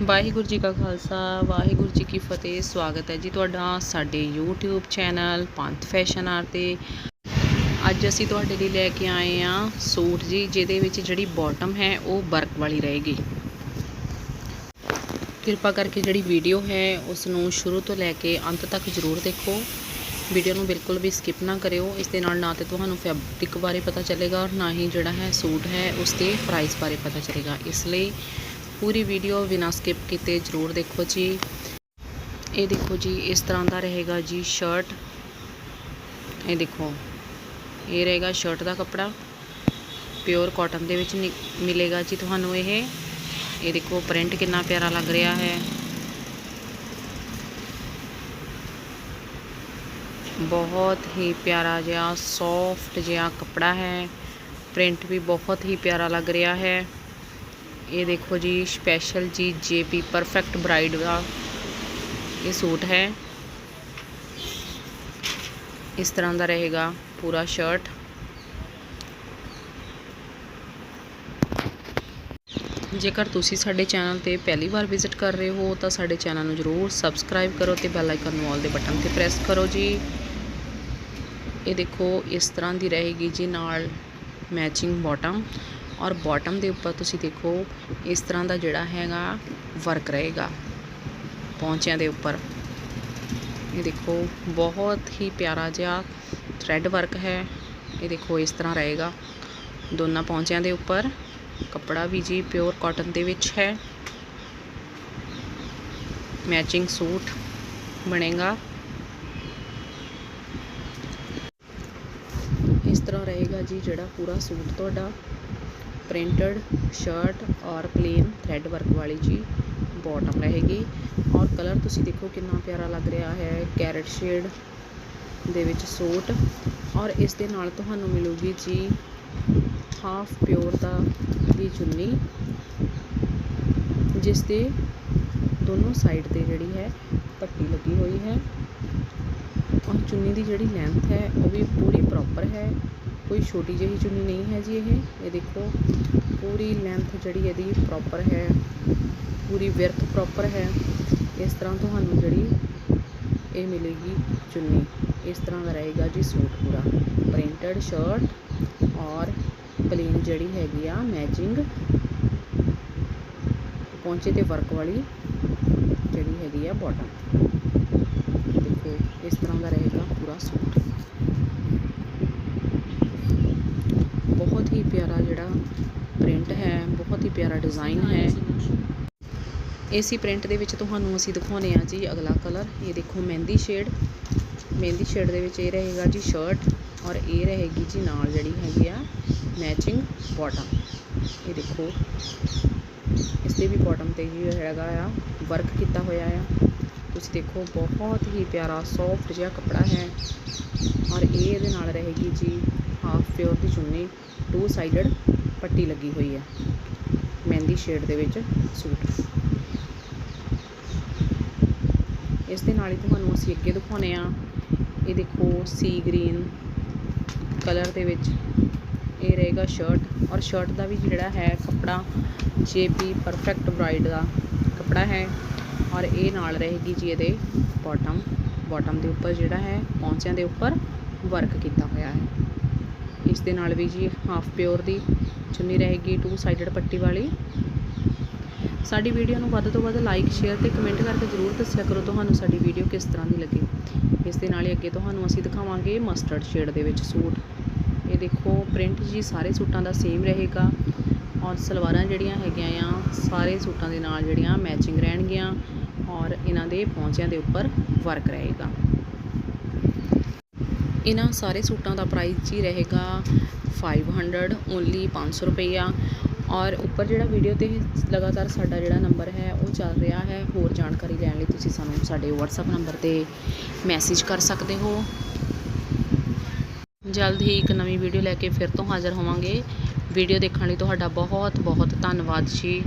ਵਾਹਿਗੁਰੂ ਜੀ ਕਾ ਖਾਲਸਾ, ਵਾਹਿਗੁਰੂ ਜੀ ਕੀ ਫਤਿਹ, ਸਵਾਗਤ ਹੈ ਜੀ ਤੁਹਾਡਾ ਸਾਡੇ YouTube ਚੈਨਲ ਪੰਥ ਫੈਸ਼ਨ ਆਰ ਤੇ। ਅੱਜ ਅਸੀਂ ਤੁਹਾਡੇ ਲਈ ਲੈ ਕੇ ਆਏ ਆ ਸੂਟ ਜੀ, ਜਿਹਦੇ ਵਿੱਚ ਜਿਹੜੀ ਬਾਟਮ ਹੈ ਉਹ ਵਰਕ ਵਾਲੀ ਰਹੇਗੀ। ਕਿਰਪਾ ਕਰਕੇ ਜਿਹੜੀ ਵੀਡੀਓ ਹੈ ਉਸ ਨੂੰ ਸ਼ੁਰੂ ਤੋਂ ਲੈ ਕੇ ਅੰਤ ਤੱਕ ਜ਼ਰੂਰ ਦੇਖੋ। ਵੀਡੀਓ ਨੂੰ ਬਿਲਕੁਲ ਵੀ ਸਕਿਪ ਨਾ ਕਰਿਓ। ਇਸ ਦੇ ਨਾਲ ਨਾ ਤੇ ਤੁਹਾਨੂੰ ਫੈਬਰਿਕ ਬਾਰੇ ਪਤਾ ਚੱਲੇਗਾ ਔਰ ਨਾ ਹੀ ਜਿਹੜਾ ਹੈ ਸੂਟ ਹੈ, ਉਸ ਦੇ ਪ੍ਰਾਈਸ ਬਾਰੇ ਪਤਾ ਚੱਲੇਗਾ। ਇਸ ਲਈ ਪੂਰੀ ਵੀਡੀਓ ਬਿਨਾਂ ਸਕਿਪ ਕੀਤੇ ਜ਼ਰੂਰ ਦੇਖੋ ਜੀ ਇਹ ਦੇਖੋ ਜੀ ਇਸ ਤਰ੍ਹਾਂ ਦਾ ਰਹੇਗਾ ਜੀ ਸ਼ਰਟ ਇਹ ਦੇਖੋ ਇਹ ਰਹੇਗਾ ਸ਼ਰਟ ਦਾ ਕੱਪੜਾ ਪਿਓਰ ਕਾਟਨ ਦੇ ਵਿੱਚ ਨਿ- ਮਿਲੇਗਾ ਜੀ ਤੁਹਾਨੂੰ ਇਹ ਇਹ ਦੇਖੋ ਪ੍ਰਿੰਟ ਕਿੰਨਾ ਪਿਆਰਾ ਲੱਗ ਰਿਹਾ ਹੈ ਬਹੁਤ ਹੀ ਪਿਆਰਾ ਜਿਹਾ ਸੌਫਟ ਜਿਹਾ ਕੱਪੜਾ ਹੈ ਪ੍ਰਿੰਟ ਵੀ ਬਹੁਤ ਹੀ ਪਿਆਰਾ ਲੱਗ ਰਿਹਾ ਹੈ ਇਹ ਦੇਖੋ ਜੀ ਸਪੈਸ਼ਲ ਜੀ ਜੇਪੀ ਪਰਫੈਕਟ ਬ੍ਰਾਈਡ ਦਾ ਇਹ ਸੂਟ ਹੈ। ਇਸ ਤਰ੍ਹਾਂ ਦਾ ਰਹੇਗਾ ਪੂਰਾ ਸ਼ਰਟ ਜੇਕਰ ਤੁਸੀਂ ਸਾਡੇ ਚੈਨਲ ਤੇ ਪਹਿਲੀ ਵਾਰ ਵਿਜ਼ਿਟ ਕਰ ਰਹੇ ਹੋ, ਤਾਂ ਸਾਡੇ ਚੈਨਲ ਨੂੰ ਜਰੂਰ ਸਬਸਕ੍ਰਾਈਬ ਕਰੋ ਤੇ ਬੈਲ ਆਈਕਨ ਨੂੰ ਆਲ ਦੇ ਬਟਨ ਤੇ ਪ੍ਰੈਸ ਕਰੋ ਜੀ। ਇਹ ਦੇਖੋ, ਇਸ ਤਰ੍ਹਾਂ ਦੀ ਰਹੇਗੀ ਜੀ ਨਾਲ ਮੈਚਿੰਗ ਬਾਟਮ ਔਰ ਬਾਟਮ ਦੇ ਉੱਪਰ ਤੁਸੀਂ ਦੇਖੋ, ਇਸ ਤਰ੍ਹਾਂ ਦਾ ਜਿਹੜਾ ਹੈਗਾ ਵਰਕ ਰਹੇਗਾ ਪੌਂਚਿਆਂ ਦੇ ਉੱਪਰ। ਇਹ ਦੇਖੋ, ਬਹੁਤ ਹੀ ਪਿਆਰਾ ਜਿਹਾ ਥ੍ਰੈਡ ਵਰਕ ਹੈ। ਇਹ ਦੇਖੋ, ਇਸ ਤਰ੍ਹਾਂ ਰਹੇਗਾ। ਦੋਨਾਂ ਪੌਂਚਿਆਂ ਦੇ ਉੱਪਰ। ਕੱਪੜਾ ਵੀ ਜੀ ਪਿਓਰ ਕਾਟਨ ਦੇ ਵਿੱਚ ਹੈ। ਮੈਚਿੰਗ ਸੂਟ ਬਣੇਗਾ। ਇਸ ਤਰ੍ਹਾਂ ਰਹੇਗਾ ਜੀ ਜਿਹੜਾ ਪੂਰਾ ਸੂਟ ਤੁਹਾਡਾ। ਪ੍ਰਿੰਟਡ ਸ਼ਰਟ ਔਰ ਪਲੇਨ ਥ੍ਰੈਡ ਵਰਕ ਵਾਲੀ ਜੀ ਬਾਟਮ ਰਹੇਗੀ। ਔਰ ਕਲਰ ਤੁਸੀਂ ਦੇਖੋ ਕਿੰਨਾ ਪਿਆਰਾ ਲੱਗ ਰਿਹਾ ਹੈ। ਕੈਰਟ ਸ਼ੇਡ ਦੇ ਵਿੱਚ ਸੂਟ। ਔਰ ਇਸ ਦੇ ਨਾਲ ਤੁਹਾਨੂੰ ਮਿਲੂਗੀ ਜੀ ਹਾਫ ਪਿਓਰ ਦਾ ਦੀ ਚੁੰਨੀ, ਜਿਸ ਦੇ ਦੋਨੋਂ ਸਾਈਡ ਤੇ ਜਿਹੜੀ ਹੈ ਪੱਟੀ ਲੱਗੀ ਹੋਈ ਹੈ। ਔਰ ਚੁੰਨੀ ਦੀ ਜਿਹੜੀ ਲੈਂਥ ਹੈ, ਉਹ ਵੀ ਪੂਰੀ ਪ੍ਰੋਪਰ ਹੈ। ਕੋਈ ਛੋਟੀ ਜਿਹੀ ਚੁੰਨੀ ਨਹੀਂ ਹੈ ਜੀ ਇਹ। ਇਹ ਦੇਖੋ, ਪੂਰੀ ਲੈਂਥ ਜਿਹੜੀ ਇਹਦੀ ਪ੍ਰੋਪਰ ਹੈ, ਪੂਰੀ ਵਿਰਥ ਪ੍ਰੋਪਰ ਹੈ। ਇਸ ਤਰ੍ਹਾਂ ਤੁਹਾਨੂੰ ਜਿਹੜੀ ਇਹ ਮਿਲੇਗੀ ਚੁੰਨੀ, ਇਸ ਤਰ੍ਹਾਂ ਦਾ ਰਹੇਗਾ ਜੀ ਸੂਟ ਪੂਰਾ। ਪ੍ਰਿੰਟਡ ਸ਼ਰਟ ਔਰ ਪਲੇਨ ਜਿਹੜੀ ਹੈਗੀ ਆ ਮੈਚਿੰਗ ਪੌਂਚੇ ਤੇ ਵਰਕ ਵਾਲੀ ਜਿਹੜੀ ਹੈਗੀ ਆ ਬਾਟਮ ਦੇਖੋ ਇਸ ਤਰ੍ਹਾਂ ਦਾ ਰਹੇਗਾ ਪੂਰਾ ਸੂਟ ਬਹੁਤ ਹੀ ਪਿਆਰਾ ਜਿਹੜਾ ਪ੍ਰਿੰਟ ਹੈ, ਬਹੁਤ ਹੀ ਪਿਆਰਾ ਡਿਜ਼ਾਈਨ ਹੈ। ਏਸੀ ਪ੍ਰਿੰਟ ਦੇ ਵਿੱਚ ਤੁਹਾਨੂੰ ਅਸੀਂ ਦਿਖਾਉਨੇ ਆ ਜੀ ਅਗਲਾ ਕਲਰ ਇਹ ਦੇਖੋ ਮਹਿੰਦੀ ਸ਼ੇਡ ਮਹਿੰਦੀ ਸ਼ੇਡ ਦੇ ਵਿੱਚ ਇਹ ਰਹੇਗਾ ਜੀ ਸ਼ਰਟ ਔਰ ਇਹ ਰਹੇਗੀ ਜੀ ਨਾਲ ਜਿਹੜੀ ਹੈਗੀ ਆ ਮੈਚਿੰਗ ਬਾਟਮ ਇਹ ਦੇਖੋ, ਇਸ 'ਤੇ ਵੀ ਬਾਟਮ ਤੇ ਹੀ ਹੈਗਾ ਆ ਵਰਕ ਕੀਤਾ ਹੋਇਆ ਆ। ਤੁਸੀਂ ਦੇਖੋ, ਬਹੁਤ ਹੀ ਪਿਆਰਾ ਸੌਫਟ ਜਿਹਾ ਕੱਪੜਾ ਹੈ। ਔਰ ਇਹ ਇਹਦੇ ਨਾਲ ਰਹੇਗੀ ਜੀ ਹਾਫ ਪਿਓਰ ਦੀ ਚੁੰਨੀ ਟੂ ਸਾਈਡਡ ਪੱਟੀ ਲੱਗੀ ਹੋਈ ਹੈ। ਮਹਿੰਦੀ ਸ਼ੇਡ ਦੇ ਵਿੱਚ ਸੂਟ। ਇਸ ਦੇ ਨਾਲ ਹੀ ਤੁਹਾਨੂੰ ਅਸੀਂ ਅੱਗੇ ਦਿਖਾਉਨੇ ਆ। ਇਹ ਦੇਖੋ ਸੀ ਗ੍ਰੀਨ ਕਲਰ ਦੇ ਵਿੱਚ ਇਹ ਰਹੇਗਾ ਸ਼ਰਟ ਔਰ ਸ਼ਰਟ ਦਾ ਵੀ ਜਿਹੜਾ ਹੈ ਕੱਪੜਾ ਜੇਪੀ ਪਰਫੈਕਟ ਬ੍ਰਾਈਡ ਦਾ ਕੱਪੜਾ ਹੈ ਔਰ ਇਹ ਨਾਲ ਰਹੇਗੀ ਜੀ ਇਹਦੇ ਬਾਟਮ ਬਾਟਮ ਦੇ ਉੱਪਰ ਜਿਹੜਾ ਹੈ, ਪੌਂਚਿਆਂ ਦੇ ਉੱਪਰ ਵਰਕ ਕੀਤਾ ਹੋਇਆ ਹੈ। ਇਸ ਦੇ ਨਾਲ ਵੀ ਜੀ ਹਾਫ ਪਿਓਰ ਦੀ ਚੁੰਨੀ ਰਹੇਗੀ ਟੂ ਸਾਈਡਡ ਪੱਟੀ ਵਾਲੀ। ਸਾਡੀ ਵੀਡੀਓ ਨੂੰ ਵੱਧ ਤੋਂ ਵੱਧ ਲਾਈਕ ਸ਼ੇਅਰ ਤੇ ਕਮੈਂਟ ਕਰਕੇ ਜ਼ਰੂਰ ਦੱਸਿਆ ਕਰੋ ਤੁਹਾਨੂੰ ਸਾਡੀ ਵੀਡੀਓ ਕਿਸ ਤਰ੍ਹਾਂ ਦੀ ਲੱਗੀ। ਇਸ ਦੇ ਨਾਲ ਹੀ ਅੱਗੇ ਤੁਹਾਨੂੰ ਅਸੀਂ ਦਿਖਾਵਾਂਗੇ ਮਸਟਰਡ ਸ਼ੇਡ ਦੇ ਵਿੱਚ ਸੂਟ। ਇਹ ਦੇਖੋ ਪ੍ਰਿੰਟ ਜੀ ਸਾਰੇ ਸੂਟਾਂ ਦਾ ਸੇਮ ਰਹੇਗਾ ਔਰ ਸਲਵਾਰਾਂ ਜਿਹੜੀਆਂ ਹੈਗੀਆਂ ਆ, ਸਾਰੇ ਸੂਟਾਂ ਦੇ ਨਾਲ ਜਿਹੜੀਆਂ ਮੈਚਿੰਗ ਰਹਿਣਗੀਆਂ। ਔਰ ਇਹਨਾਂ ਦੇ ਪੌਂਚਿਆਂ ਦੇ ਉੱਪਰ ਵਰਕ ਰਹੇਗਾ। ਇਹਨਾਂ ਸਾਰੇ ਸੂਟਾਂ ਦਾ ਪ੍ਰਾਈਸ ਜੀ ਰਹੇਗਾ 500 ਓਨਲੀ 500 ਰੁਪਈਆ। ਔਰ ਉੱਪਰ ਜਿਹੜਾ ਵੀਡੀਓ ਤੇ ਲਗਾਤਾਰ ਸਾਡਾ ਜਿਹੜਾ ਨੰਬਰ ਹੈ, ਉਹ ਚੱਲ ਰਿਹਾ ਹੈ। ਹੋਰ ਜਾਣਕਾਰੀ ਲੈਣ ਲਈ ਤੁਸੀਂ ਸਾਨੂੰ ਸਾਡੇ WhatsApp ਨੰਬਰ ਤੇ ਮੈਸੇਜ ਕਰ ਸਕਦੇ ਹੋ। ਜਲਦ ਹੀ ਇੱਕ ਨਵੀਂ ਵੀਡੀਓ ਲੈ ਕੇ ਫਿਰ ਤੋਂ ਹਾਜ਼ਰ ਹੋਵਾਂਗੇ। ਵੀਡੀਓ ਦੇਖਣ ਲਈ ਤੁਹਾਡਾ ਬਹੁਤ ਬਹੁਤ ਧੰਨਵਾਦ ਜੀ।